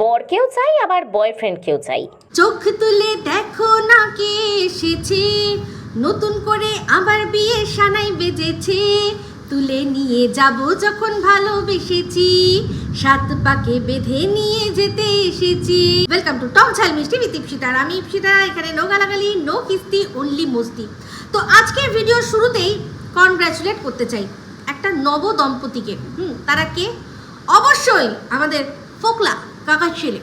বরকেও চাই, আবার বয়ফ্রেন্ডকেও চাই। চোখ তুলে দেখো না কে এসেছে, নতুন করে আবার বিয়ে সানাই বেজেছে। তুলে নিয়ে যাব যখন ভালোবেসেছি, সাত পাকে বেঁধে নিয়ে যেতে এসেছি। ওয়েলকাম টু টক ঝাল মিষ্টি উইথ ইপসিতার আমি ইপসিতা এখানে নো গালাগালি, নো কিস্তি অনলি মস্তি। তো আজকের ভিডিওর শুরুতেই কনগ্রাচুলেট করতে চাই একটা নব দম্পতিকে হুম, তারা কে? অবশ্যই আমাদের ফোকলা কাকা ছেলে।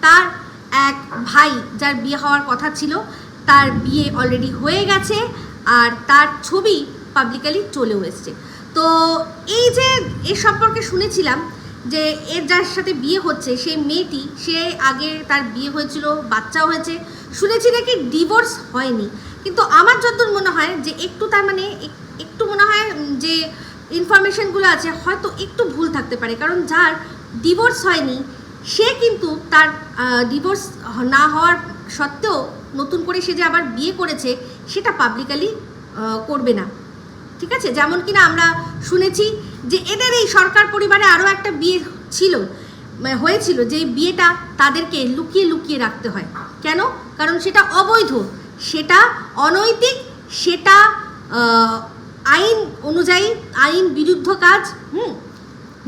তার এক ভাই যার বিয়ে হওয়ার কথা ছিল, তার বিয়ে অলরেডি হয়ে গেছে আর তার ছবি পাবলিকালি চলেও এসছে। তো এই যে এর সম্পর্কে শুনেছিলাম যে এর যার সাথে বিয়ে হচ্ছে, সেই মেয়েটি, সে আগে তার বিয়ে হয়েছিল বাচ্চা হয়েছে। শুনেছি নাকি ডিভোর্স হয়নি। কিন্তু আমার যতদূর মনে হয় যে একটু তার মানে এক- একটু মনে হয় যে ইনফরমেশনগুলো আছে, হয়তো একটু ভুল থাকতে পারে। কারণ যার ডিভোর্স হয়নি, সে কিন্তু তার ডিভোর্স না হওয়ার সত্ত্বেও নতুন করে সে যে আবার বিয়ে করেছে, সেটা পাবলিকালি করবে না। ঠিক আছে? যেমন কিনা আমরা শুনেছি যে এদের এই সরকার পরিবারে আরও একটা বিয়ে ছিল মানে হয়েছিল যে বিয়েটা তাদেরকে লুকিয়ে লুকিয়ে রাখতে হয়। কেন? কারণ সেটা অবৈধ। সেটা অনৈতিক, সেটা আইন অনুযায়ী, আইন বিরুদ্ধ কাজ, হুম,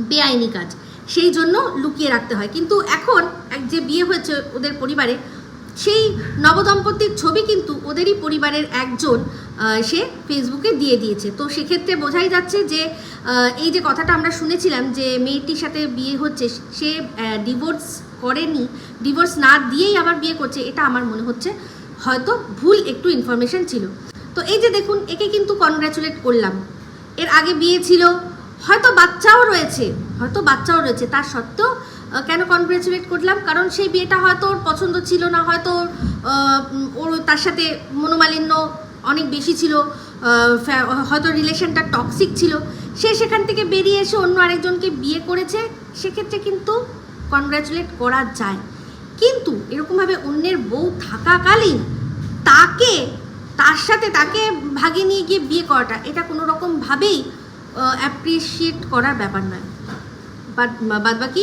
বেআইনি কাজ। সেই জন্য লুকিয়ে রাখতে হয়। কিন্তু এখন এক যে বিয়ে হয়েছে ওদের পরিবারে, সেই নবদম্পতির ছবি কিন্তু ওদেরই পরিবারের একজন সে ফেসবুকে দিয়ে দিয়েছে। তো সেক্ষেত্রে বোঝাই যাচ্ছে যে এই যে কথাটা আমরা শুনেছিলাম যে মেয়েটির সাথে বিয়ে হচ্ছে, সে ডিভোর্স করেনি ডিভোর্স না দিয়েই আবার বিয়ে করছে, এটা আমার মনে হচ্ছে হয়তো ভুল একটু ইনফরমেশন ছিল। তো এই যে দেখুন, একে কিন্তু কনগ্রাচুলেট করলাম। এর আগে বিয়ে ছিল হয়তো বাচ্চাও রয়েছে হয়তো বাচ্চাও রয়েছে। তার সত্ত্বেও কেন কনগ্রেচুলেট করলাম? কারণ সেই বিয়েটা হয়তো ওর পছন্দ ছিল না হয়তো ওর, তার সাথে মনোমালিন্য অনেক বেশি ছিল হয়তো রিলেশনটা টক্সিক ছিল। সে সেখান থেকে বেরিয়ে এসে অন্য আরেকজনকে বিয়ে করেছে। সেক্ষেত্রে কিন্তু কনগ্রাচুলেট করা যায়। কিন্তু এরকমভাবে অন্যের বউ থাকাকালীন তাকে তার সাথে তাকে ভাগে নিয়ে গিয়ে বিয়ে করাটা এটা কোনো রকমভাবেই অ্যাপ্রিসিয়েট করার ব্যাপার নয়। বাদ বাকি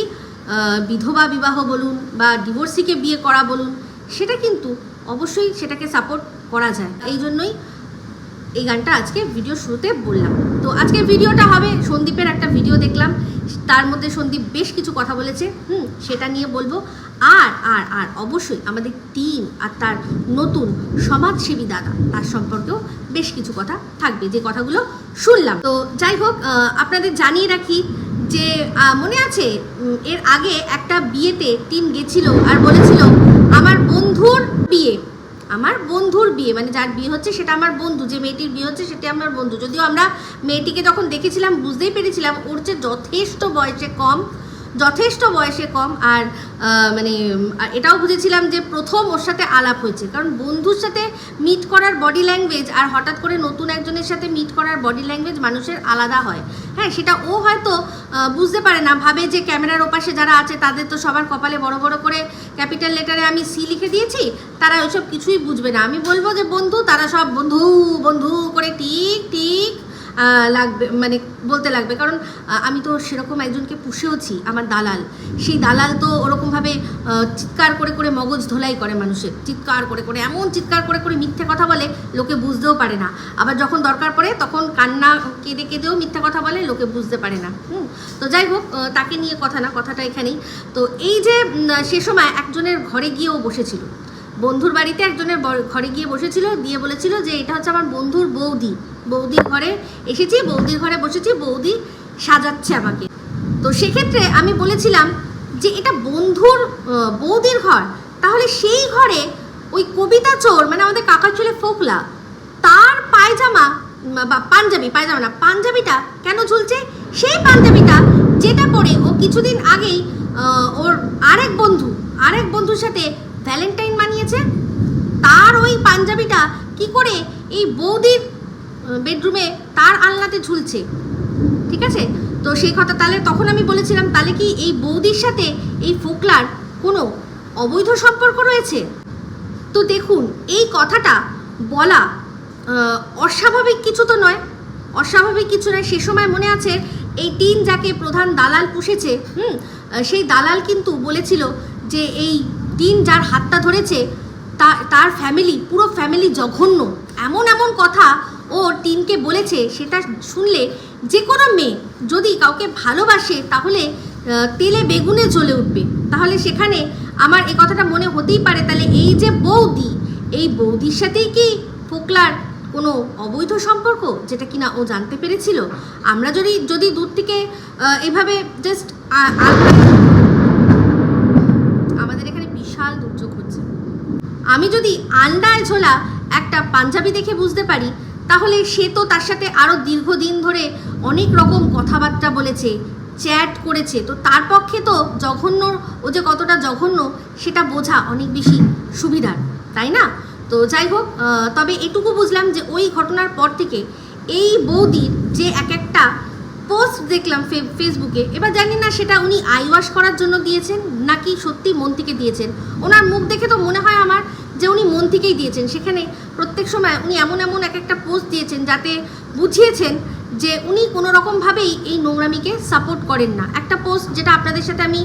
বিধবা বিবাহ বলুন বা ডিভোর্সিকে বিয়ে করা বলুন, সেটা কিন্তু অবশ্যই সেটাকে সাপোর্ট করা যায়। এই জন্যই এই গানটা আজকে ভিডিও শুরুতে বললাম। তো আজকের ভিডিওটা হবে সন্দীপের একটা ভিডিও দেখলাম। তার মধ্যে সন্দীপ বেশ কিছু কথা বলেছে। হুম, সেটা নিয়ে বলব। আর আর অবশ্যই আমাদের টিম আর তার নতুন সমাজসেবী দাদা, তার সম্পর্কেও বেশ কিছু কথা থাকবে। যে কথাগুলো শুনলাম। তো যাই হোক আপনাদের জানিয়ে রাখি যে মনে আছে এর আগে একটা বিয়েতে টিম গেছিল আর বলেছিল, আমার বন্ধুর বিয়ে। আমার বন্ধুর বিয়ে মানে যার বিয়ে হচ্ছে সেটা আমার বন্ধু, যে মেয়েটির বিয়ে হচ্ছে সেটা আমার বন্ধু। যদিও আমরা মেয়েটিকে যখন দেখেছিলাম, বুঝতেই পেরেছিলাম, ওর যে যথেষ্ট বয়সে কম যথেষ্ট বয়সে কম আর মানে এটাও বুঝেছিলাম যে প্রথম ওর সাথে আলাপ হয়েছে। কারণ বন্ধুর সাথে মিট করার বডি ল্যাঙ্গুয়েজ আর হঠাৎ করে নতুন একজনের সাথে মিট করার বডি ল্যাঙ্গুয়েজ মানুষের আলাদা হয়। হ্যাঁ সেটা ও হয়তো বুঝতে পারে না ভাবে যে ক্যামেরার ওপাশে যারা আছে তাদের তো সবার কপালে বড় বড় করে ক্যাপিটাল লেটারে আমি সি লিখে দিয়েছি তারা ওইসব কিছুই বুঝবে না। আমি বলব যে বন্ধু তারা সব বন্ধু বন্ধু করে ঠিক আহ, লাগবে মানে বলতে লাগবে। কারণ আমি তো সেরকম একজনকে পুষেওছি, আমার দালাল। সেই দালাল তো ওরকমভাবে চিৎকার করে করে মগজ ধোলাই করে মানুষের। চিৎকার করে করে, এমন চিৎকার করে করে মিথ্যে কথা বলে, লোকে বুঝতেও পারে না। আবার যখন দরকার পড়ে, তখন কান্না, কেঁদে কেঁদেও মিথ্যা কথা বলে, লোকে বুঝতে পারে না। হুম, তো যাই হোক তাকে নিয়ে কথা না, কথাটা এখানেই। তো এই যে সে সময় একজনের ঘরে গিয়েও বসেছিল। বন্ধুর বাড়িতে একজনের ঘরে গিয়ে বসেছিল, দিয়ে বলেছিল যে এটা হচ্ছে আমার বন্ধুর বৌদি। বৌদির ঘরে এসেছি, বৌদির ঘরে বসেছি, বৌদি সাজাচ্ছে আমাকে। তো সেক্ষেত্রে আমি বলেছিলাম যে এটা বন্ধুর বৌদির ঘর। তাহলে সেই ঘরে ওই কবিতা চোর মানে আমাদের কাকার চলে ফোকলা, তার পায়জামা বা পাঞ্জাবি, পায়জামা না, পাঞ্জাবিটা কেন ঝুলছে? সেই পাঞ্জাবিটা যেটা পরে ও কিছুদিন আগেই ওর আরেক বন্ধু, আরেক বন্ধুর সাথে ভ্যালেন্টাইন মানিয়েছে তার ওই পাঞ্জাবিটা কি করে এই বৌদির বেডরুমে তার আলনাতে ঝুলছে? ঠিক আছে? তো সেই কথা তাহলে তখন আমি বলেছিলাম, তাহলে কি এই বৌদির সাথে এই ফোকলার কোনো অবৈধ সম্পর্ক রয়েছে? তো দেখুন, এই কথাটা বলা অস্বাভাবিক কিছু তো নয়। অস্বাভাবিক কিছু নয়। সে সময় মনে আছে এই টিন যাকে প্রধান দালাল পুষেছে, হুম সেই দালাল কিন্তু বলেছিল যে এই টিন যার হাতটা ধরেছে, তা, তার ফ্যামিলি পুরো ফ্যামিলি জঘন্য। এমন এমন কথা ও টিনকে বলেছে, সেটা শুনলে যে কোনো মেয়ে যদি কাউকে ভালোবাসে, তাহলে তেলে বেগুনে জ্বলে উঠবে। তাহলে সেখানে আমার এই কথাটা মনে হতেই পারে, তাহলে এই যে বৌদি, এই বৌদির সাথেই কি ফোকলার কোনো অবৈধ সম্পর্ক, যেটা কিনা ও জানতে পেরেছিল? আমরা যদি যদি দূর থেকে এভাবে জাস্ট আমাদের এখানে বিশাল দুর্যোগ হচ্ছে আমি যদি আন্ডায় ঝোলা একটা পাঞ্জাবি দেখে বুঝতে পারি, তাহলে সে তো তার সাথে আরও দীর্ঘদিন ধরে অনেক রকম কথাবার্তা বলেছে, চ্যাট করেছে। তো তার পক্ষে তো জঘন্য ও যে কতটা জঘন্য, সেটা বোঝা অনেক বেশি সুবিধার, তাই না? তো যাই হোক তবে এটুকু বুঝলাম যে ওই ঘটনার পর থেকে এই বৌদির যে এক একটা পোস্ট দেখলাম ফেসবুকে এবার জানি না সেটা উনি আই ওয়াশ করার জন্য দিয়েছেন নাকি সত্যি মন থেকে দিয়েছেন। ওনার মুখ দেখে তো মনে হয় আমার যে উনি মন থেকেই দিয়েছেন। সেখানে প্রত্যেক সময় উনি এমন এমন এক একটা পোস্ট দিয়েছেন যাতে বুঝিয়েছেন যে উনি কোনো রকমভাবেই এই নোংরামিকে সাপোর্ট করেন না। একটা পোস্ট যেটা আপনাদের সাথে আমি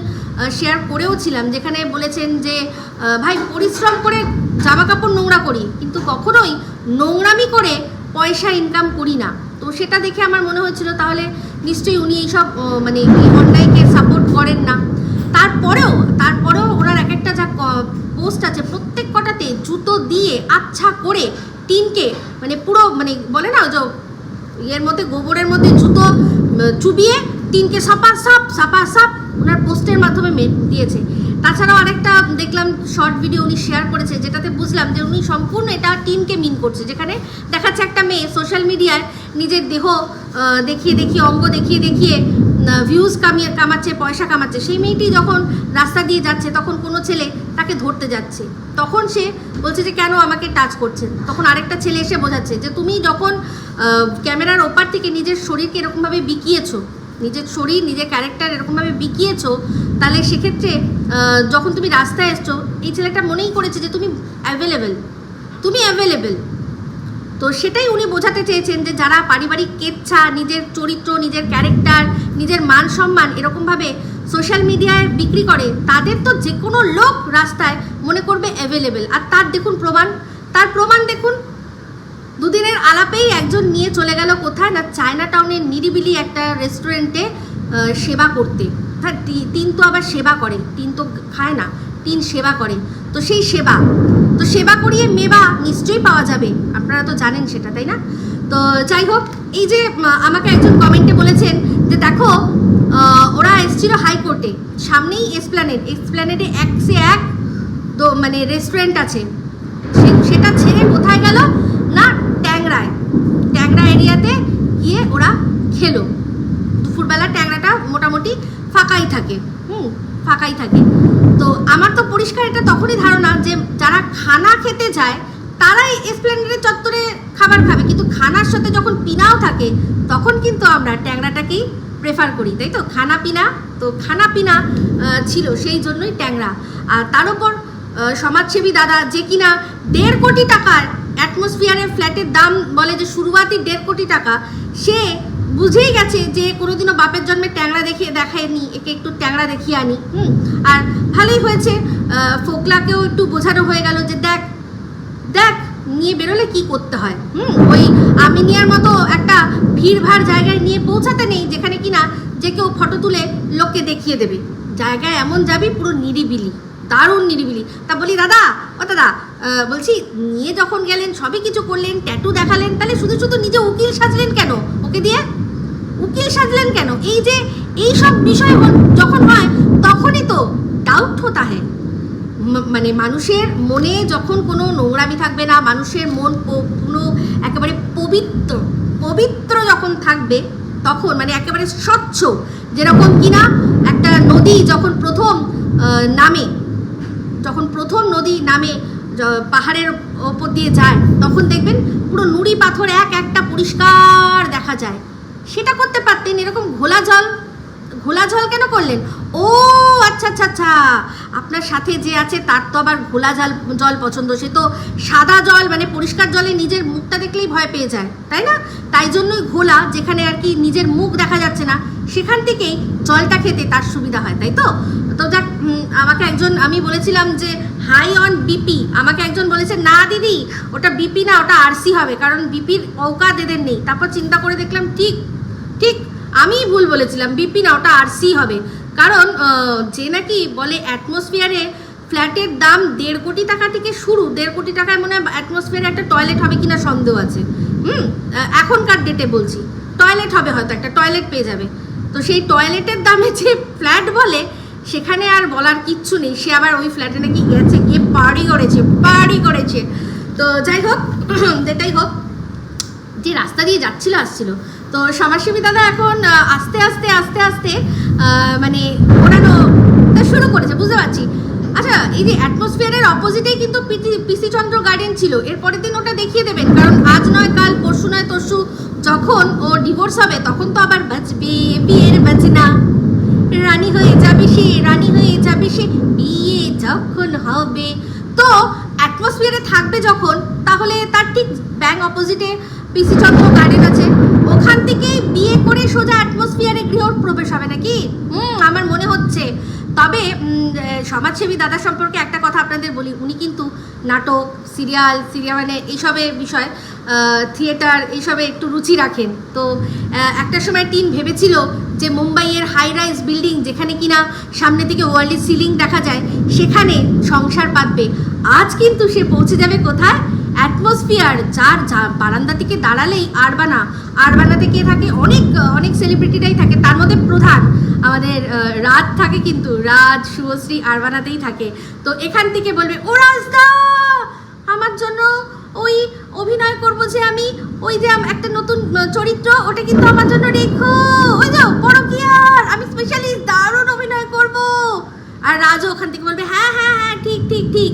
শেয়ার করেও ছিলাম যেখানে বলেছেন যে ভাই, পরিশ্রম করে জামা কাপড় নোংরা করি, কিন্তু কখনোই নোংরামি করে পয়সা ইনকাম করি না। তো সেটা দেখে আমার মনে হয়েছিল তাহলে নিশ্চয়ই উনি এইসব মানে এই অন্যায়কে সাপোর্ট করেন না। তারপরেও তারপরেও ওনার এক একটা যা পোস্ট আছে, প্রত্যেক কটাতে জুতো দিয়ে আচ্ছা করে টিনকে মানে পুরো মানে বলে না যে ইয়ের মধ্যে, গোবরের মধ্যে জুতো চুবিয়ে টিনকে সাপা সাপ সাপা সাপ, ওনার পোস্টের মাধ্যমে দিয়েছে। তাছাড়াও আরেকটা দেখলাম শর্ট ভিডিও উনি শেয়ার করেছে, যেটাতে বুঝলাম যে উনি সম্পূর্ণ এটা টিমকে মিন করছে। যেখানে দেখাচ্ছে একটা মেয়ে সোশ্যাল মিডিয়ায় নিজের দেহ দেখিয়ে দেখিয়ে, অঙ্গ দেখিয়ে দেখিয়ে ভিউজ কামিয়ে কামাচ্ছে, পয়সা কামাচ্ছে। সেই মেয়েটি যখন রাস্তা দিয়ে যাচ্ছে, তখন কোনো ছেলে তাকে ধরতে যাচ্ছে। তখন সে বলছে যে, কেন আমাকে টাচ করছেন? তখন আরেকটা ছেলে এসে বোঝাচ্ছে যে, তুমি যখন ক্যামেরার ওপার থেকে নিজের শরীরকে এরকমভাবে বিকিয়েছো নিজের শরীর, নিজের ক্যারেক্টার এরকমভাবে বিকিয়েছো, তাহলে সেক্ষেত্রে যখন তুমি রাস্তায় এসছো, এই ছেলেটা মনেই করেছে যে তুমি অ্যাভেলেবেল তুমি অ্যাভেলেবেল তো সেটাই উনি বোঝাতে চেয়েছেন যে যারা পারিবারিক কেচ্ছা, নিজের চরিত্র, নিজের ক্যারেক্টার নিজের মান সম্মান এরকমভাবে সোশ্যাল মিডিয়ায় বিক্রি করে, তাদের তো যে কোনো লোক রাস্তায় মনে করবে অ্যাভেলেবেল আর তার দেখুন প্রমাণ, তার প্রমাণ দেখুন দুদিনের আলাপেই একজন নিয়ে চলে গেল কোথায়? না চায়না টাউনের নিরিবিলি একটা রেস্টুরেন্টে সেবা করতে। হ্যাঁ তিন তো আবার সেবা করে, তিন তো খায় না, তিন সেবা করে। তো সেই সেবা, তো সেবা করিয়ে মেবা নিশ্চয়ই পাওয়া যাবে। আপনারা তো জানেন সেটা, তাই না? তো যাই হোক, এই যে আমাকে একজন কমেন্টে বলেছেন যে, দেখো ওরা এসেছিল হাইকোর্টে সামনেই এসপ্ল্যানেড এসপ্ল্যানেডে এক সে এক তো মানে রেস্টুরেন্ট আছে। সেটা ছেড়ে কোথায় গেল? ট্যাংরা এরিয়াতে গিয়ে ওরা খেলো। দুপুরবেলা ট্যাংরাটা মোটামুটি ফাঁকাই থাকে। হুম, ফাঁকাই থাকে। তো আমার তো পরিষ্কার এটা তখনই ধারণা যে যারা খানা খেতে যায়, তারাই এসপ্ল্যানেডের চত্বরে খাবার খাবে। কিন্তু খানার সাথে যখন পিনাও থাকে, তখন কিন্তু আমরা ট্যাংরাটাকেই প্রেফার করি, তাই তো? খানা পিনা, তো খানা পিনা ছিল, সেই জন্যই ট্যাংরা। আর তার উপর সমাজসেবী দাদা যে কিনা দেড় কোটি টাকার অ্যাটমসফিয়ারের ফ্ল্যাটের দাম বলে যে শুরুয়াতি দেড় কোটি টাকা, সে বুঝেই গেছে যে কোনোদিনও বাপের জন্মে ট্যাংরা দেখিয়ে দেখায়নি, একে একটু ট্যাংরা দেখিয়ে আনি। হুম, আর ভালোই হয়েছে ফোকলাকেও একটু বোঝানো হয়ে গেল যে দেখ দেখ, নিয়ে বেরোলে কি করতে হয়? হুম, ওই আমিনিয়ার মতো একটা ভিড়ভাড় জায়গায় নিয়ে পৌঁছাতে নেই, যেখানে কিনা যে কেউ ফটো তুলে লোককে দেখিয়ে দেবে। জায়গায় এমন যাবি পুরো নিরিবিলি। দারুণ নিরিবিলি। তা বলি, দাদা, ও দাদা বলছি, নিয়ে যখন গেলেন, সবই কিছু করলেন ট্যাটু দেখালেন, তাহলে শুধু শুধু নিজে উকিল সাজলেন কেন? ওকে দিয়ে? উকিল সাজলেন কেন? এই যে, এই সব বিষয় যখন হয়, তখনই তো ডাউট হতা হ্যাঁ মানে মানুষের মনে যখন কোনো নোংরামি থাকবে না, মানুষের মন পুরো একেবারে পবিত্র পবিত্র যখন থাকবে, তখন মানে একেবারে স্বচ্ছ, যেরকম কিনা একটা নদী যখন প্রথম নামে যখন প্রথম নদী নামে পাহাড়ের ওপর দিয়ে যায়, তখন দেখবেন পুরো নুড়ি পাথর এক একটা পরিষ্কার দেখা যায়। সেটা করতে পারতেন এরকম ঘোলা জল। ঘোলা জল কেন করলেন? ও আচ্ছা আচ্ছা আচ্ছা। আপনার সাথে যে আছে, তার তো আবার ঘোলা জল জল পছন্দ। সে তো সাদা জল মানে পরিষ্কার জলে নিজের মুখটা দেখলেই ভয় পেয়ে যায়, তাই না? তাই জন্যই ঘোলা, যেখানে আর কি নিজের মুখ দেখা যাচ্ছে না, সেখান থেকেই জলটা খেতে তার সুবিধা হয়, তাই তো? তো যাক আমাকে একজন, আমি বলেছিলাম যে, হাই অন বিপি। আমাকে একজন বলেছে, না, দিদি, ওটা বিপি না, ওটা আরসি হবে, কারণ বিপির অৌকাত এদের নেই। তারপর চিন্তা করে দেখলাম, ঠিক ঠিক আমি ভুল বলেছিলাম, বিপি না, ওটা আরসি হবে। কারণ যে নাকি বলে অ্যাটমসফিয়ারে ফ্ল্যাটের দাম দেড় কোটি টাকা থেকে শুরু, দেড় কোটি টাকায় মনে হয় অ্যাটমসফিয়ারে একটা টয়লেট হবে কিনা সন্দেহ আছে। হুম? এখনকার ডেটে বলছি। টয়লেট হবে হয়তো, একটা টয়লেট পেয়ে যাবে। তো সেই টয়লেটের দামে যে ফ্ল্যাট বলে, সেখানে আর বলার কিচ্ছু নেই। সে আবার ওই ফ্ল্যাটে নাকি গেছে, গিয়ে পার্টি করেছে পার্টি করেছে। তো যাই হোক যেটাই হোক, যে রাস্তা দিয়ে যাচ্ছিল, আসছিল তো সমাজসেবী দাদা এখন আস্তে আস্তে আস্তে আস্তে মানে ওড়ানো শুরু করেছে, বুঝতে পারছি। আচ্ছা এই যে অ্যাটমসফিয়ারের অপোজিটেই কিন্তু পিসি চন্দ্র গার্ডেন ছিল। এর পরের দিন ওটা দেখিয়ে দেবেন, কারণ আজ নয়, কাল, পরশু নয়, তরশু, যখন ও ডিভোর্স হবে, তখন তো আবার বাঁচবে, বিয়ের বাজনা। রানী হয়ে যাবে সে, রানী হয়ে যাবে সে, বিয়ে যখন হবে। তো অ্যাটমসফিয়ারে থাকবে যখন, তাহলে তার ঠিক ব্যাং অপোজিটে পিসি চন্দ্র গার্ডেন আছে ওখান থেকেই বিয়ে করে সোজা অ্যাটমসফিয়ারে গৃহ প্রবেশ হবে নাকি? হুম, আমার মনে হচ্ছে। তবে সমাজসেবী দাদা সম্পর্কে একটা কথা আপনাদের বলি। উনি কিন্তু নাটক, সিরিয়াল সিরিয়াল মানে এইসবের বিষয় থিয়েটার, এইসবে একটু রুচি রাখেন। তো একটা সময় টিম ভেবেছিল যে মুম্বাইয়ের হাই রাইজ বিল্ডিং যেখানে কিনা সামনে থেকে ওয়ার্ল্ডের সিলিং দেখা যায়, সেখানে সংসার পাতবে আজ কিন্তু সে পৌঁছে যাবে কোথায়? অ্যাটমসফিয়ার যার বারান্দা থেকে দাঁড়ালেই আরবানা আরবানা থেকে থাকে অনেক অনেক সেলিব্রিটিরাই থাকে। তার মধ্যে প্রধান আমাদের রাজ থাকে কিন্তু, রাজ, শুভশ্রী আরবানাতেই থাকে। তো এখান থেকে বলবে, ও রাজদা, আমার জন্য ওই অভিনয় করব যে আমি, ওই যে একটা নতুন চরিত্র, ওটা কিন্তু আমার জন্য রেখো। ওই যাও বড় কি আর আমি স্পেশালি দারুণ অভিনয় করব। আর রাজও ওখান থেকে বলবে হ্যাঁ হ্যাঁ হ্যাঁ ঠিক ঠিক ঠিক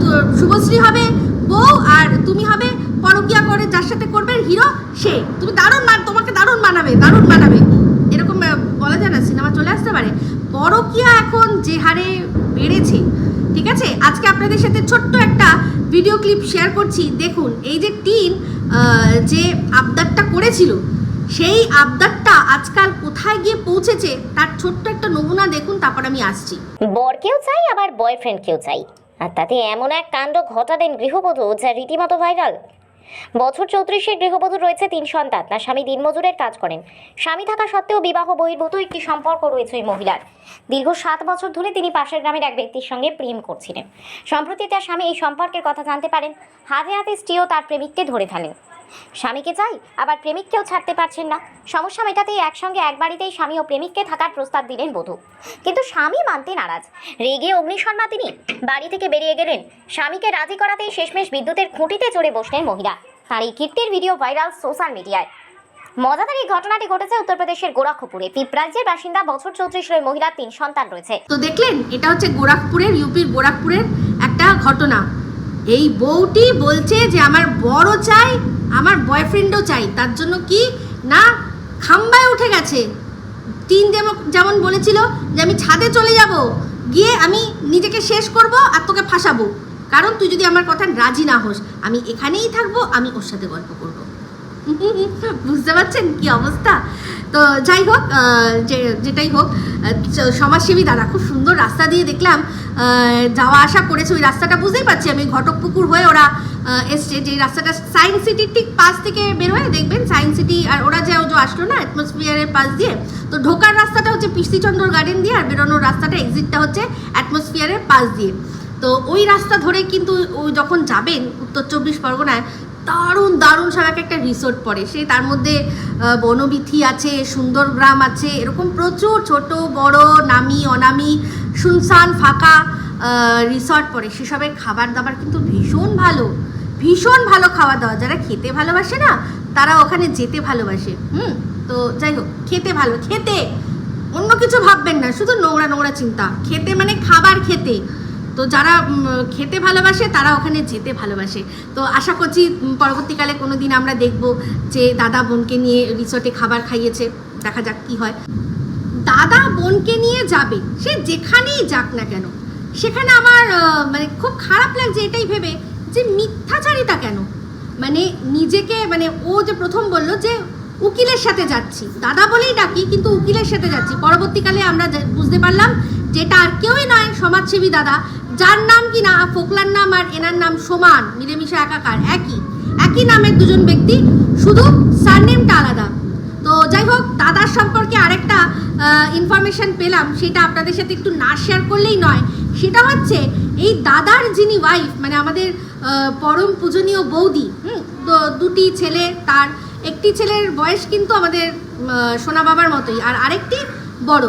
তো শুভশ্রী হবে বউ আর তুমি হবে পরকিয়া করে, যার সাথে করবে হিরো সে। তুমি দারুণ মান, তোমাকে দারুণ মানাবে দারুণ মানাবে। এরকম বলা যায় না, সিনেমা চলে আসতে পারে। পরকিয়া এখন যে হারে বেড়েছে, ঠিক আছে? আজকে আপনাদের সাথে ছোট্ট একটা ভিডিও ক্লিপ শেয়ার করছি। দেখুন, এই যে টিন যে আবদারটা করেছিল, সেই আবদারটা আজকাল কোথায় গিয়ে পৌঁছেছে, তার ছোট্ট একটা নমুনা দেখুন, তারপর আমি আসছি। বর বরকেও চাই, আবার বয়ফ্রেন্ড বয়ফ্রেন্ডকেও চাই। আর তাতে এমন এক কাণ্ড ঘটালেন গৃহবধূ, যা রীতিমতো ভাইরাল। বছর চৌত্রিশের গৃহবধূ রয়েছে তিন সন্তান। তার স্বামী দিনমজুরের কাজ করেন। স্বামী থাকা সত্ত্বেও বিবাহ বহির্ভূত একটি সম্পর্ক রয়েছে ওই মহিলার। দীর্ঘ সাত বছর ধরে তিনি পাশের গ্রামের এক ব্যক্তির সঙ্গে প্রেম করছিলেন। সম্প্রতি তার স্বামী এই সম্পর্কের কথা জানতে পারেন। হাতে হাতে স্ত্রীও তার প্রেমিককে ধরে ফেলেন। স্বামীকে চাই, আবার প্রেমিককেও ছাড়তে পারছেন না। সমস্যা মেটাতেই একসঙ্গে এক বাড়িতেই স্বামী ও প্রেমিককে থাকার প্রস্তাব দিলেন বধূ। কিন্তু স্বামী মানতে নারাজ। রেগে অগ্নিশর্মা তিনি বাড়ি থেকে বেরিয়ে গেলেন। স্বামীকে রাজি করাতেই শেষমেশ বিদ্যুতের খুঁটিতে চড়ে বসলেন মহিলা। তার এই কীর্তির ভিডিও ভাইরাল সোশ্যাল মিডিয়ায়। মজাদার এই ঘটনাটি ঘটেছে উত্তরপ্রদেশের গোরখপুরে। পিপরাজ্যের বাসিন্দা বছর চৌত্রিশের ওই মহিলার তিন সন্তান রয়েছে। তো দেখলেন, এটা হচ্ছে গোরখপুরের, ইউপির গোরখপুরের একটা ঘটনা। এই বউটি বলছে যে আমার বড় চাই, আমার বয়ফ্রেন্ডও চাই। তার জন্য কি? না, খাম্বায় উঠে গেছে। টিন যেমন যেমন বলেছিল যে আমি ছাদে চলে যাব, গিয়ে আমি নিজেকে শেষ করব আর তোকে ফাঁসাবো। কারণ তুই যদি আমার কথা রাজি না হোস, আমি এখানেই থাকব, আমি ওর সাথে গল্প করব। বুঝতে পারছেন কি অবস্থা? তো যাই হোক যে, যেটাই হোক সমাজসেবী দাদা, খুব সুন্দর রাস্তা দিয়ে দেখলাম যাওয়া আসা করেছে, ওই রাস্তাটা বুঝতেই পারছি আমি ঘটকপুকুর হয়ে ওরা এসছে, যে রাস্তাটা সায়েন্স সিটির ঠিক পাশ থেকে বের হয়ে দেখবেন সায়েন্স সিটি আর ওরা যে আসলো না অ্যাটমসফিয়ারের পাশ দিয়ে, তো ঢোকার রাস্তাটা হচ্ছে পিসিচন্দ্র গার্ডেন দিয়ে, আর বেরোনোর রাস্তাটা এক্সিটটা হচ্ছে অ্যাটমসফিয়ারের পাশ দিয়ে। তো ওই রাস্তা ধরে কিন্তু যখন যাবেন, উত্তর চব্বিশ পরগনায় দারুণ দারুণ সারাক একটা রিসোর্ট পড়ে। সে তার মধ্যে বনবিথি আছে সুন্দর গ্রাম আছে, এরকম প্রচুর ছোট, বড়, নামি, অনামি, শুনশান, ফাঁকা রিসর্ট পড়ে। সেসবের খাবার দাবার কিন্তু ভীষণ ভালো। ভীষণ ভালো খাওয়া দাওয়া যারা খেতে ভালোবাসে না, তারা ওখানে যেতে ভালোবাসে। হুম, তো যাই হোক, খেতে ভালো। খেতে! অন্য কিছু ভাববেন না, শুধু নোংরা নোংরা চিন্তা। খেতে মানে খাবার খেতে। তো যারা খেতে ভালোবাসে তারা ওখানে যেতে ভালোবাসে। তো আশা করছি পরবর্তীকালে কোনো দিন আমরা দেখব যে দাদা বোনকে নিয়ে রিসর্টে খাবার খাইয়েছে। দেখা যাক কি হয়। দাদা বোনকে নিয়ে যাবে, সে যেখানেই যাক না কেন। সেখানে আমার মানে খুব খারাপ লাগছে এটাই ভেবে যে মিথ্যাচারিতা কেন? মানে নিজেকে মানে ও যে প্রথম বলল যে উকিলের সাথে যাচ্ছি। দাদা বলেই ডাকি, কিন্তু উকিলের সাথে যাচ্ছি। পরবর্তীকালে আমরা বুঝতে পারলাম যেটা আর কেউই নয়, সমাজসেবী দাদা। যার নাম কি না? ফোকলার নাম আর এনার নাম সমান মিলেমিশে একাকার একই। একই নামের দুজন ব্যক্তি শুধু সারনেমটা আলাদা। তো যাই হোক দাদার সম্পর্কে আরেকটা ইনফরমেশন পেলাম সেটা আপনাদের সাথে একটু না শেয়ার করলেই নয়। সেটা হচ্ছে এই দাদার যিনি ওয়াইফ মানে আমাদের পরম পূজনীয় বৌদি হুম, তো দুটি ছেলে তার একটি ছেলের বয়স কিন্তু আমাদের সোনা বাবার মতোই আর আরেকটি বড়।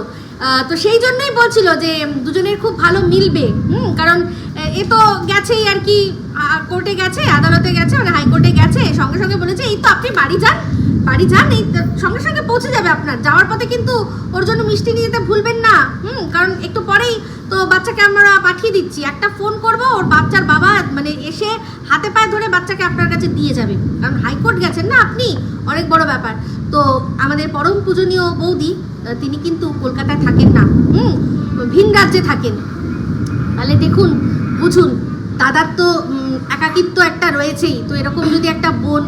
তো সেই জন্যই বলছিল যে দুজনের খুব ভালো মিলবে। হুম, কারণ এ তো গেছেই আর কি কোর্টে গেছে, আদালতে গেছে মানে হাইকোর্টে গেছে, সঙ্গে সঙ্গে বলেছে, এই তো আপনি বাড়ি যান বাড়ি যান, এই সঙ্গে সঙ্গে পৌঁছে যাবে আপনার। যাওয়ার পথে কিন্তু ওর জন্য মিষ্টি নিয়ে যেতে ভুলবেন না। হুম, কারণ একটু পরেই তো বাচ্চাকে আমরা পাঠিয়ে দিচ্ছি। একটা ফোন করব, ওর বাচ্চার বাবা মানে এসে হাতে পায়ে ধরে বাচ্চাকে আপনার কাছে দিয়ে যাবে। কারণ হাইকোর্ট গেছেন না আপনি? অনেক বড় ব্যাপার। তো আমাদের পরম পূজনীয় বৌদি তিনি কিন্তু কলকাতায় থাকেন না। হুম, ভিন রাজ্যে থাকেন। তাহলে দেখুন, বুঝুন, দাদার তো একাকিত্ব একটা রয়েছেই। তো এরকম যদি একটা বোন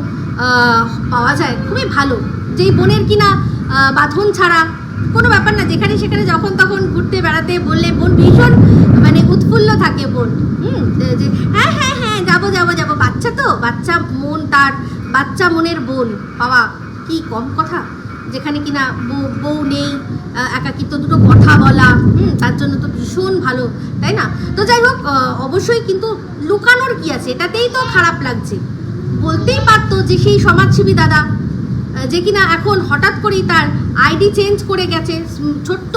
পাওয়া যায়, খুবই ভালো। যেই বোনের কিনা বাঁধন ছাড়া, কোনো ব্যাপার না, যেখানে সেখানে যখন তখন ঘুরতে বেড়াতে বললে বোন ভীষণ মানে উৎফুল্ল থাকে বোন। হুম যে- হ্যাঁ হ্যাঁ হ্যাঁ যাব যাব যাব। বাচ্চা তো, বাচ্চা মন তার, বাচ্চা মনের বোন। পাওয়া কি কম কথা। যেখানে কিনা বউ বউ নেই একাকিত্ব, দুটো কথা বলা, হুম, তার জন্য তো ভীষণ ভালো, তাই না? তো যাই হোক অবশ্যই কিন্তু লুকানোর কি আছে? এটাতেই তো খারাপ লাগছে। বলতেই পারতো যে সেই সমাজসেবী দাদা যে কিনা এখন হঠাৎ করেই তার আইডি চেঞ্জ করে গেছে ছোট্ট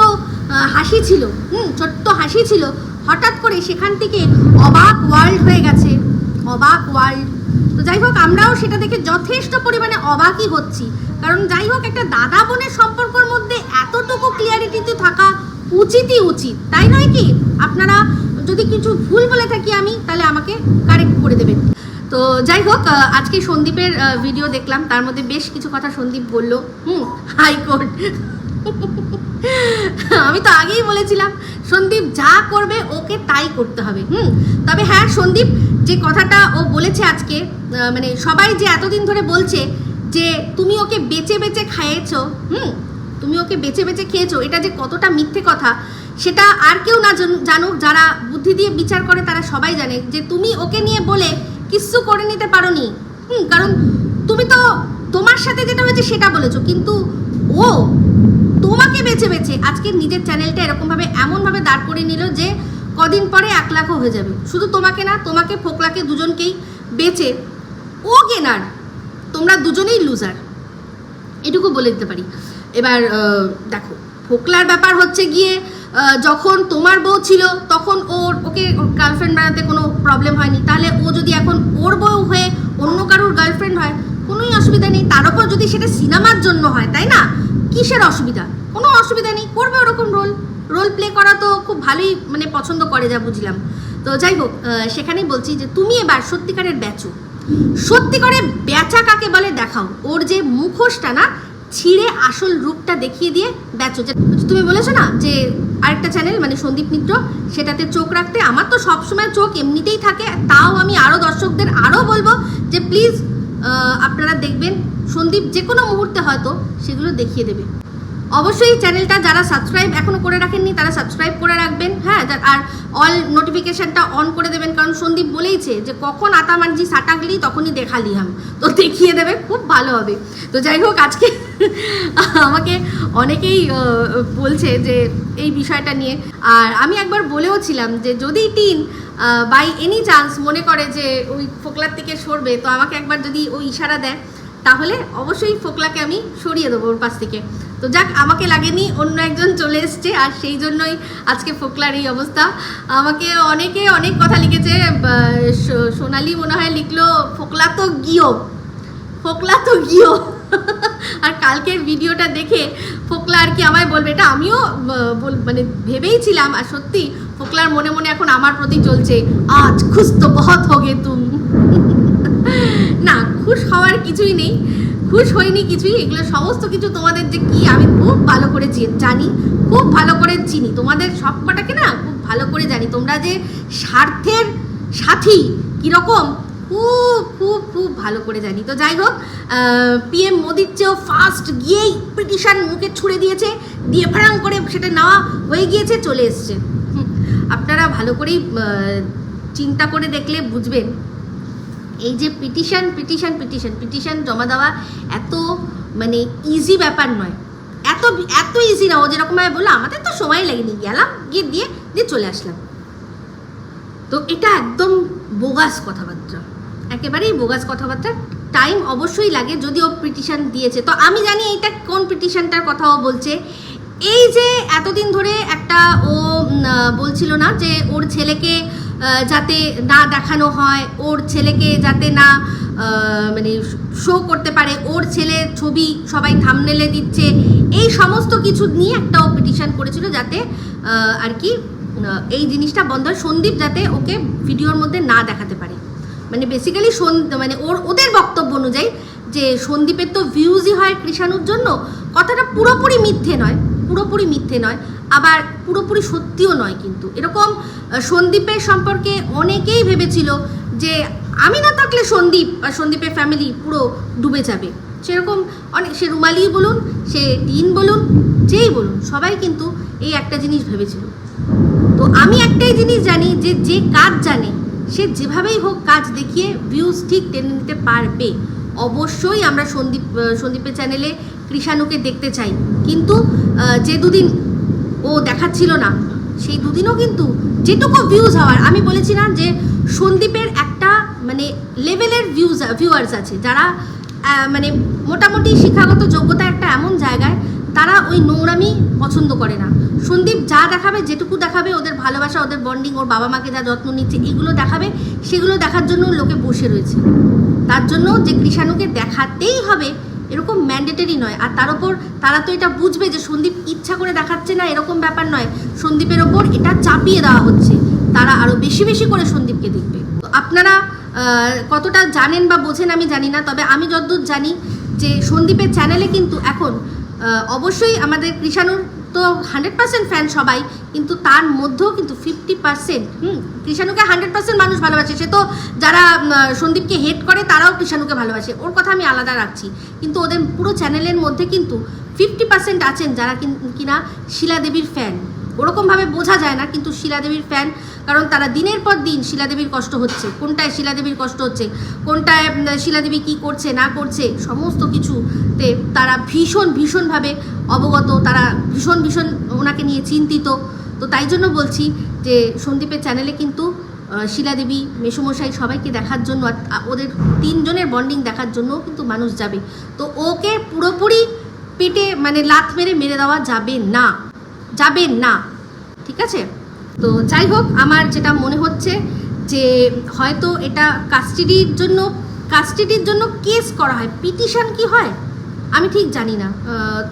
হাসি ছিল, হুম, ছোট্ট হাসি ছিল, হঠাৎ করে সেখান থেকে অবাক ওয়ার্ল্ড হয়ে গেছে। অবাক ওয়ার্ল্ড তো যাই হোক, আমরাও সেটা দেখে যথেষ্ট পরিমাণে অবাকই হচ্ছি। কারণ যাই হোক, একটা দাদা বোনের সম্পর্কের মধ্যে এতটুকু ক্লিয়ারিটিতে থাকা উচিতই উচিত। তাই নয় কি? আপনারা যদি কিছু ভুল বলে থাকি আমি, তাহলে আমাকে কারেক্ট করে দেবেন। তো যাই হোক আজকে সন্দীপের ভিডিও দেখলাম। তার মধ্যে বেশ কিছু কথা সন্দীপ বলল। হুম হাইকোর্ট আমি তো আগেই বলেছিলাম, সন্দীপ যা করবে ওকে তাই করতে হবে, হুম? তবে হ্যাঁ সন্দীপ যে কথাটা ও বলেছে আজকে মানে সবাই যে এতদিন ধরে বলছে যে তুমি ওকে বেচে বেচে খাইয়েছো, হুম? তুমি ওকে বেচে বেচে খেয়েছো, এটা যে কতটা মিথ্যে কথা, সেটা আর কেউ না জান- জানুক, যারা বুদ্ধি দিয়ে বিচার করে তারা সবাই জানে যে তুমি ওকে নিয়ে বলে কিচ্ছু করে নিতে পারো নি হুম? কারণ তুমি তো তোমার সাথে যেটা হয়েছে সেটা বলেছ, কিন্তু ও তোমাকে বেছে বেছে আজকে নিজের চ্যানেলটা এরকমভাবে এমনভাবে দাঁড় করে নিল যে কদিন পরে এক লাখও হয়ে যাবে। শুধু তোমাকে না, তোমাকে ফোকলাকে দুজনকেই বেচে ও গেনার, তোমরা দুজনেই লুজার এটুকু বলে দিতে পারি। এবার দেখো, ফোকলার ব্যাপার হচ্ছে গিয়ে যখন তোমার বউ ছিল, তখন ওর, ওকে গার্লফ্রেন্ড বানাতে কোনো প্রবলেম হয়নি। তাহলে ও যদি এখন ওর বউ হয়ে অন্য কারোর গার্লফ্রেন্ড হয়, কোনোই অসুবিধা নেই। তার উপর যদি সেটা সিনেমার জন্য হয়, তাই না? কিসের অসুবিধা? কোনো অসুবিধা নেই, করবে ওরকম রোল রোল প্লে করা তো খুব ভালোই মানে পছন্দ করে, যা বুঝলাম। তো যাই হোক সেখানেই বলছি যে তুমি এবার সত্যিকারের ব্যাচো। সত্যি করে বেচা কাকে বলে দেখাও। ওর যে মুখোশটা না, ছিঁড়ে আসল রূপটা দেখিয়ে দিয়ে বেচো তুমি বলেছ না যে আরেকটা চ্যানেল মানে সন্দীপ মিত্র, সেটাতে চোখ রাখতে। আমার তো সবসময় চোখ এমনিতেই থাকে। তাও আমি আরও দর্শকদের আরও বলব যে প্লিজ আপনারা দেখবেন সন্দীপ যে কোনো মুহূর্তে হয়তো সেগুলো দেখিয়ে দেবে। অবশ্যই চ্যানেলটা যারা সাবস্ক্রাইব এখনও করে রাখেননি, তারা সাবস্ক্রাইব করে রাখবেন হ্যাঁ আর অল নোটিফিকেশনটা অন করে দেবেন, কারণ সন্দীপ বলেইছে যে কখন আতা মানজি সাটাগলি, তখনই দেখালি হাম। তো দেখিয়ে দেবে, খুব ভালো হবে। তো যাই হোক, আজকে আমাকে অনেকেই বলছে যে এই বিষয়টা নিয়ে। আর আমি একবার বলেও ছিলাম যে যদি টিন বাই এনি চান্স মনে করে যে ওই ফোকলার থেকে সরবে, তো আমাকে একবার যদি ওই ইশারা দেয় তাহলে অবশ্যই ফোকলাকে আমি সরিয়ে দেবো ওর পাশ থেকে। তো যাক, আমাকে লাগেনি, অন্য একজন চলে এসছে, আর সেই জন্যই আজকে ফোকলার এই অবস্থা। আমাকে অনেকে অনেক কথা লিখেছে সোনালি মনে হয় লিখলো, ফোকলা তো গিয়েও ফোকলা তো গিয়েও আর কালকের ভিডিওটা দেখে ফোকলা আর কি আমায় বলবে, এটা আমিও মানে ভেবেই ছিলাম, আর সত্যি ফোকলার মনে মনে এখন আমার প্রতি চলছে। আজ খুশ তো বহুত হোগে তুম। না, খুশ হওয়ার কিছুই নেই। খুশ হইনি কিছুই, এগুলো সমস্ত কিছু তোমাদের যে কি, আমি খুব ভালো করে জানি, খুব ভালো করে চিনি। তোমাদের সব কটাকে না, খুব ভালো করে জানি। তোমরা যে স্বার্থের সাথী, কীরকম, খুব খুব খুব ভালো করে জানি। তো যাই হোক পিএম মোদির চেয়েও ফার্স্ট গিয়েই পিটিশন মুখে ছুড়ে দিয়েছে, দিয়ে ফেরাং করে সেটা নেওয়া হয়ে গিয়েছে, চলে এসছে। আপনারা ভালো করেই চিন্তা করে দেখলে বুঝবেন। এই যে পিটিশন পিটিশন পিটিশন পিটিশন জমা দেওয়া এত মানে ইজি ব্যাপার নয়। এত এত ইজি না। ও যেরকম যেরকমভাবে বলল, আমাদের তো সময় লাগেনি। গেলাম, গিয়ে দিয়ে দিয়ে চলে আসলাম। তো এটা একদম বোগাস কথাবার্তা। একেবারেই বোগাস কথাবার্তা। টাইম অবশ্যই লাগে যদি ও পিটিশন দিয়েছে। তো আমি জানি এইটা কোন পিটিশনটার কথা ও বলছে। এই যে এতদিন ধরে একটা ও বলছিল না যে ওর ছেলেকে যাতে না দেখানো হয়, ওর ছেলেকে যাতে না মানে শো করতে পারে, ওর ছেলের ছবি সবাই থামনেলে দিচ্ছে, এই সমস্ত কিছু নিয়ে একটা ও পিটিশন করেছিল যাতে আর কি এই জিনিসটা বন্ধ হয়। সন্দীপ যাতে ওকে ভিডিওর মধ্যে না দেখাতে পারে। মানে বেসিক্যালি মানে ওর, ওদের বক্তব্য অনুযায়ী যে সন্দীপের তো ভিউজই হয় কৃষাণুর জন্য, কথাটা পুরোপুরি মিথ্যে নয়। পুরোপুরি মিথ্যে নয়, আবার পুরোপুরি সত্যিও নয় কিন্তু। এরকম সন্দীপের সম্পর্কে অনেকেই ভেবেছিল যে আমি না থাকলে সন্দীপ আর সন্দীপের ফ্যামিলি পুরো ডুবে যাবে। সেরকম অনেক, সে রুমালি বলুন, সে টিন বলুন, যেই বলুন, সবাই কিন্তু এই একটা জিনিস ভেবেছিল। তো আমি একটাই জিনিস জানি যে যে কাজ জানে, সে যেভাবেই হোক কাজ দেখিয়ে ভিউজ ঠিক টেনে নিতে পারবে। অবশ্যই আমরা সন্দীপ সন্দীপের চ্যানেলে কৃষাণুকে দেখতে চাই। কিন্তু যে দুদিন ও দেখাচ্ছিল না, সেই দুদিনও কিন্তু যেটুকু ভিউজ হওয়ার, আমি বলেছি না যে সন্দীপের একটা মানে লেভেলের ভিউজ ভিউয়ার্স আছে, যারা মানে মোটামুটি শিক্ষাগত যোগ্যতা একটা এমন জায়গায়, তারা ওই নোংরামি পছন্দ করে না। সন্দীপ যা দেখাবে, যেটুকু দেখাবে, ওদের ভালোবাসা, ওদের বন্ডিং ওর বাবা মাকে যা যত্ন নিচ্ছে, এগুলো দেখাবে, সেগুলো দেখার জন্য লোকে বসে রয়েছে। তার জন্য যে কৃষাণুকে দেখাতেই হবে, এরকম ম্যান্ডেটরি নয়। আর তার ওপর তারা তো এটা বুঝবে যে সন্দীপ ইচ্ছা করে দেখাচ্ছে না, এরকম ব্যাপার নয়। সন্দীপের ওপর এটা চাপিয়ে দেওয়া হচ্ছে। তারা আরও বেশি বেশি করে সন্দীপকে দেখবে। আপনারা কতটা জানেন বা বোঝেন আমি জানি না, তবে আমি যতদূর জানি যে সন্দীপের চ্যানেলে কিন্তু এখন অবশ্যই আমাদের কৃষাণুর তো হান্ড্রেড পার্সেন্ট ফ্যান সবাই, কিন্তু তার মধ্যেও কিন্তু ফিফটি পার্সেন্ট হুম, কৃষাণুকে হান্ড্রেড পার্সেন্ট মানুষ ভালোবাসে। সে তো যারা সন্দীপকে হেট করে, তারাও কৃষাণুকে ভালোবাসে। ওর কথা আমি আলাদা রাখছি। কিন্তু ওদের পুরো চ্যানেলের মধ্যে কিন্তু ফিফটি পার্সেন্ট আছেন যারা কিন- কিনা শিলাদেবীর ফ্যান ওরকমভাবে বোঝা যায় না কিন্তু শিলা দেবীর ফ্যান কারণ তারা দিনের পর দিন শিলা দেবীর কষ্ট হচ্ছে। কোনটায় শিলা দেবীর কষ্ট হচ্ছে কোনটায় উম, শিলা দেবী কী করছে না করছে সমস্ত কিছুতে তারা ভীষণ ভীষণভাবে অবগত তারা ভীষণ ভীষণ ওনাকে নিয়ে চিন্তিত। তো তাই জন্য বলছি যে সন্দীপের চ্যানেলে কিন্তু আহ, শিলা দেবী মেসুমশাই সবাইকে দেখার জন্য ওদের তিনজনের বন্ডিং দেখার জন্যও কিন্তু মানুষ যাবে। তো ওকে পুরোপুরি পেটে মানে লাথ মেরে মেরে দেওয়া যাবে না। যাবে না। ঠিক আছে? তো যাই হোক, আমার যেটা মনে হচ্ছে যে হয়তো এটা কাস্টাডির জন্য কাস্টাডির জন্য কেস করা হয়। পিটিশন কি হয়? আমি ঠিক জানি না।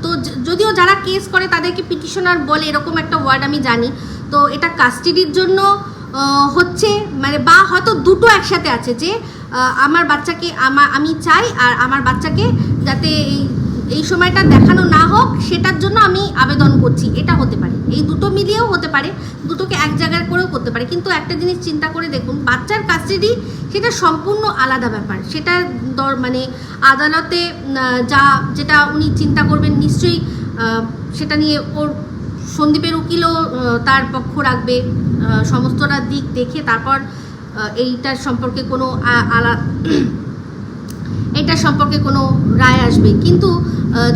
তো যদিও যারা কেস করে তাদেরকে পিটিশনার বলে এরকম একটা ওয়ার্ড আমি জানি। তো এটা কাস্টাডির জন্য হচ্ছে মানে বা হয়তো দুটো একসাথে আছে যে আমার বাচ্চাকে আমার আমি চাই আর আমার বাচ্চাকে যাতে এই এই সময়টা দেখানো না হোক, সেটার জন্য আমি আবেদন করছি। এটা হতে পারে। এই দুটো মিলিয়েও হতে পারে। দুটোকে এক জায়গায় করেও করতে পারে। কিন্তু একটা জিনিস চিন্তা করে দেখুন, বাচ্চার কাস্টাডি সেটা সম্পূর্ণ আলাদা ব্যাপার। সেটা দর মানে আদালতে যা যেটা উনি চিন্তা করবেন নিশ্চয়ই সেটা নিয়ে ওর সন্দীপের উকিলও তার পক্ষ রাখবে সমস্তটা দিক দেখে, তারপর এইটার সম্পর্কে কোনো আলা এটা সম্পর্কে কোনো রায় আসবে। কিন্তু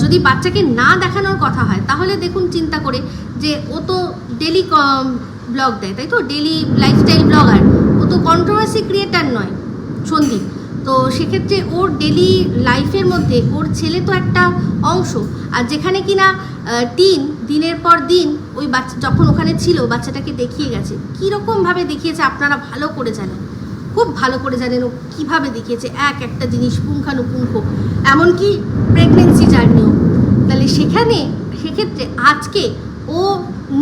যদি বাচ্চাকে না দেখানোর কথা হয়, তাহলে দেখুন চিন্তা করে যে ও তো ডেলি ব্লগ দেয়, তাই তো? ডেলি লাইফস্টাইল ব্লগার ও তো কন্ট্রোভার্সি ক্রিয়েটার নয়, সন্দীপ। তো সেক্ষেত্রে ওর ডেলি লাইফের মধ্যে ওর ছেলে তো একটা অংশ। আর যেখানে কিনা টিন দিনের পর দিন ওই বাচ্চা, যখন ওখানে ছিল, বাচ্চাটাকে দেখিয়ে গেছে। কীরকমভাবে দেখিয়েছে, আপনারা ভালো করে জানেন। খুব ভালো করে জানেন ও কীভাবে দেখিয়েছে, এক একটা জিনিস পুঙ্খানুপুঙ্খ। এমনকি প্রেগনেন্সি জার্নিও তাহলে সেখানে, সেক্ষেত্রে আজকে ও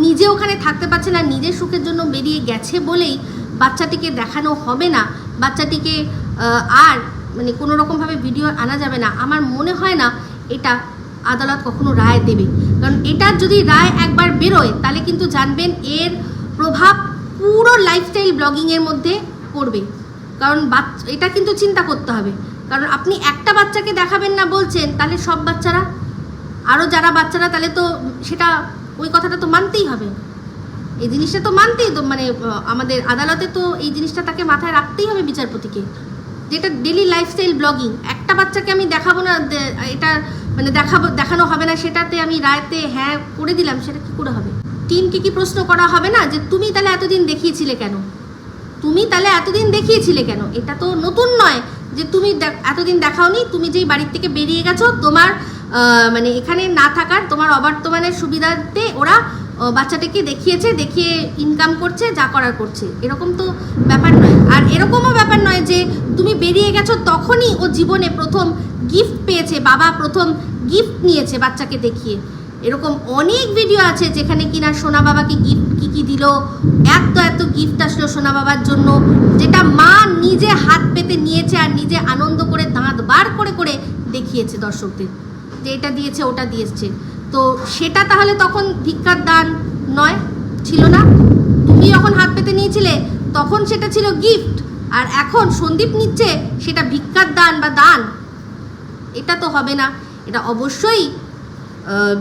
নিজে ওখানে থাকতে পারছে না, নিজের সুখের জন্য বেরিয়ে গেছে বলেই বাচ্চাটিকে দেখানো হবে না। বাচ্চাটিকে আর মানে কোনো রকমভাবে ভিডিও আনা যাবে না। আমার মনে হয় না এটা আদালত কখনো রায় দেবে। কারণ এটার যদি রায় একবার বেরোয়, তাহলে কিন্তু জানবেন এর প্রভাব পুরো লাইফস্টাইল ব্লগিংয়ের মধ্যে পড়বে। কারণ বাচ্চা, এটা কিন্তু চিন্তা করতে হবে। কারণ আপনি একটা বাচ্চাকে দেখাবেন না বলছেন, তাহলে সব বাচ্চারা আরও যারা বাচ্চারা, তাহলে তো সেটা, ওই কথাটা তো মানতেই হবে। এই জিনিসটা তো মানতেই তো মানে আমাদের আদালতে তো এই জিনিসটা তাকে মাথায় রাখতেই হবে বিচারপতিকে। যেটা ডেলি লাইফস্টাইল ব্লগিং একটা বাচ্চাকে আমি দেখাবো না এটা মানে দেখাবো, দেখানো হবে না, সেটাতে আমি রায়তে হ্যাঁ করে দিলাম, সেটা কী করে হবে? টিমকে কি প্রশ্ন করা হবে না যে, তুমি তাহলে এতদিন দেখিয়েছিলে কেন? তুমি তাহলে এতদিন দেখিয়েছিলে কেন? এটা তো নতুন নয় যে তুমি এতদিন দেখাওনি, তুমি যেই বাড়ির থেকে বেরিয়ে গেছো, তোমার মানে এখানে না থাকার, তোমার অবর্তমানের সুবিধাতে ওরা বাচ্চাটাকে দেখিয়েছে, দেখিয়ে ইনকাম করছে, যা করার করছে। এরকম তো ব্যাপার নয়। আর এরকমও ব্যাপার নয় যে তুমি বেরিয়ে গেছো তখনই ও জীবনে প্রথম গিফট পেয়েছে, বাবা প্রথম গিফট নিয়েছে বাচ্চাকে দেখিয়ে। এরকম অনেক ভিডিও আছে যেখানে কিনা সোনা বাবাকে গিফট কি কি দিল, এত এত গিফট আসলো সোনা বাবার জন্য, যেটা মা নিজে হাত পেতে নিয়েছে আর নিজে আনন্দ করে দাঁত বার করে করে দেখিয়েছে দর্শকদের। যে এটা দিয়েছে, ওটা দিয়েছে। তো সেটা তাহলে তখন ভিক্ষার দান নয়, ছিল না? তুমি যখন হাত পেতে নিয়েছিলে, তখন সেটা ছিল গিফট আর এখন সন্দীপ নিচ্ছে সেটা ভিক্ষার দান বা দান। এটা তো হবে না। এটা অবশ্যই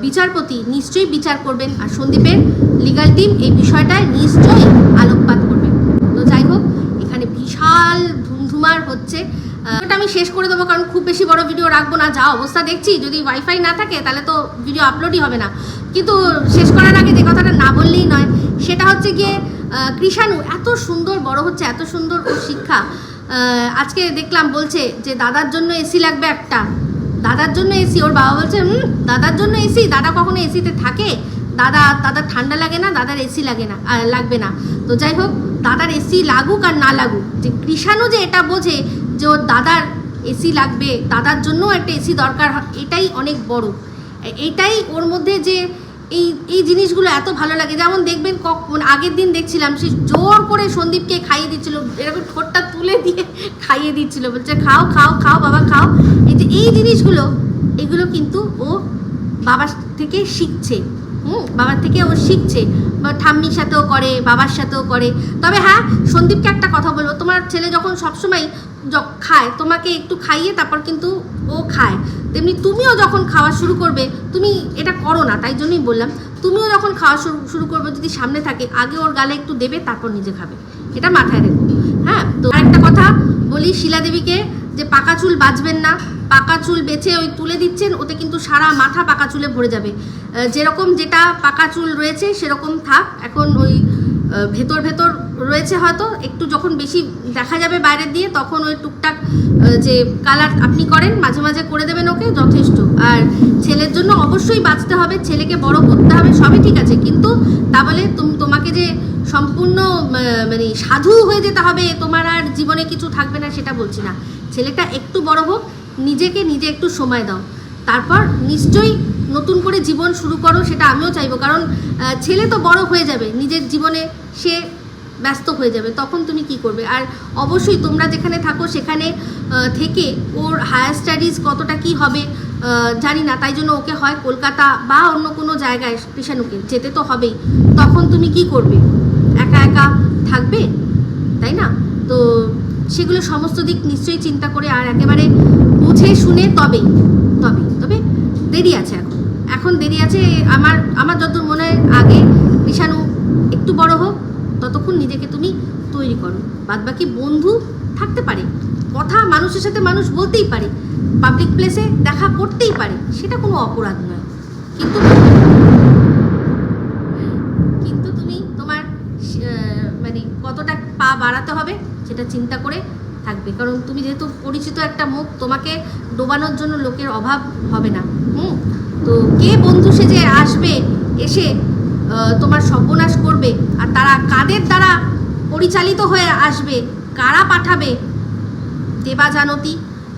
বিচারপতি নিশ্চয়ই বিচার করবেন আর সন্দীপের লিগাল টিম এই বিষয়টায় নিশ্চয়ই আলোকপাত করবেন তো যাই হোক, এখানে বিশাল ধুমধুমার হচ্ছে। আমি শেষ করে দেবো কারণ খুব বেশি বড় ভিডিও রাখব না। যা অবস্থা দেখছি, যদি ওয়াইফাই না থাকে তাহলে তো ভিডিও আপলোডই হবে না। কিন্তু শেষ করার আগে যে কথাটা না বললেই নয়, সেটা হচ্ছে গিয়ে কৃষাণু এত সুন্দর বড় হচ্ছে, এত সুন্দর শিক্ষা। আজকে দেখলাম বলছে যে দাদার জন্য এসি লাগবে একটা। দাদার জন্য এসি ওর বাবা বলছে, হুম, দাদার জন্য এসি দাদা কখনো এসিতে থাকে? দাদা দাদার ঠান্ডা লাগে না, দাদার এসি লাগে না লাগবে না। তো যাই হোক, দাদার এসি লাগুক আর না লাগুক, যে কৃষাণু যে এটা বোঝে যে ওর দাদার এসি লাগবে, দাদার জন্য একটা এসি দরকার, এটাই অনেক বড়। এটাই ওর মধ্যে যে এই এই জিনিসগুলো এত ভালো লাগে। যেমন দেখবেন কক- মানে আগের দিন দেখছিলাম, সে জোর করে সন্দীপকে খাইয়ে দিচ্ছিল, এরকম ঠোঁটটা তুলে দিয়ে খাইয়ে দিচ্ছিল, বলছে, খাও খাও খাও, বাবা, খাও। এই যে, এই জিনিসগুলো, এগুলো কিন্তু ও বাবার থেকে শিখছে। হুম, বাবার থেকে ও শিখছে। ঠাম্মির সাথেও করে, বাবার সাথেও করে। তবে হ্যাঁ সন্দীপকে একটা কথা বলব, তোমার ছেলে যখন সবসময় খায়। তোমাকে একটু খাইয়ে তারপর কিন্তু ও খায়। তেমনি তুমিও যখন খাওয়া শুরু করবে, তুমি এটা করো না, তাই জন্যই বললাম। তুমিও যখন খাওয়া শুরু শুরু করবে, যদি সামনে থাকে, আগে ওর গালে একটু দেবে, তারপর নিজে খাবে। এটা মাথায় রেখো। হ্যাঁ? তো আরেকটা কথা বলি শিলা দেবীকে, যে পাকা চুল বাঁচবেন না, পাকা চুল বেছে ওই তুলে দিচ্ছেন, ওতে কিন্তু সারা মাথা পাকা চুলে ভরে যাবে। যেরকম যেটা পাকা চুল রয়েছে, সেরকম থাক। এখন ওই ভেতর ভেতর রয়েছে হয়তো, একটু যখন বেশি দেখা যাবে বাইরের দিয়ে, তখন ওই টুকটাক যে কালার আপনি করেন, মাঝে মাঝে করে দেবেন ওকে, যথেষ্ট। আর ছেলের জন্য অবশ্যই বাঁচতে হবে, ছেলেকে বড় করতে হবে, সবই ঠিক আছে, কিন্তু তা বলে তুম- তোমাকে যে সম্পূর্ণ মানে সাধু হয়ে যেতে হবে, তোমার আর জীবনে কিছু থাকবে না, সেটা বলছি না। ছেলেটা একটু বড় হোক, নিজেকে নিজে একটু সময় দাও। তারপর নিশ্চয়ই নতুন করে জীবন শুরু করো, সেটা আমিও চাইব। কারণ ছেলে তো বড় হয়ে যাবে, নিজের জীবনে সে ব্যস্ত হয়ে যাবে, তখন তুমি কি করবে? আর অবশ্যই তোমরা যেখানে থাকো, সেখানে থেকে ওর হায়ার স্টাডিজ কতটা কি হবে জানি না। তাই জন্য ওকে হয় কলকাতা বা অন্য কোনো জায়গায় কৃষাণুকে যেতে তো হবেই। তখন তুমি কি করবে? একা একা থাকবে? তাই না? তো সেগুলো সমস্ত দিক নিশ্চয়ই চিন্তা করে আর একেবারে বুঝে শুনে তবেই তবে তবে দেরি আছে এখন। এখন দেরি আছে, আমার আমার যত মনে হয় আগে বিষাণু একটু বড় হোক, ততক্ষণ নিজেকে তুমি তৈরি করো। বাদ বাকি বন্ধু থাকতে পারে, কথা মানুষের সাথে মানুষ বলতেই পারে পাবলিক প্লেসে দেখা করতেই পারে, সেটা কোনো অপরাধ নয়। কিন্তু কিন্তু তুমি তোমার মানে কতটা পা বাড়াতে হবে সেটা চিন্তা করে থাকবে। কারণ তুমি যেহেতু পরিচিত একটা মুখ, তোমাকে ডোবানোর জন্য লোকের অভাব হবে না। হুম? তো কে বন্ধু সে যে আসবে, এসে তোমার সর্বনাশ করবে? আর তারা কাদের দ্বারা পরিচালিত হয়ে আসবে? কারা পাঠাবে? দেবা জানতি।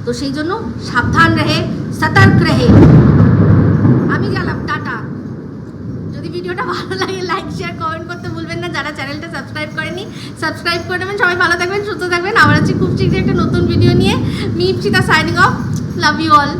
তো সেই জন্য সাবধান রহে, সতর্ক রহে। আমি গেলাম, টাটা। যদি ভিডিওটা ভালো লাগে লাইক শেয়ার কমেন্ট করতে ভুলবেন না। যারা চ্যানেলটা সাবস্ক্রাইব করেনি সাবস্ক্রাইব করে নেবেন। সবাই ভালো থাকবেন, সুস্থ থাকবেন। আবার আছি খুব শীঘ্রই একটা নতুন ভিডিও নিয়ে। Mipsita signing off love you all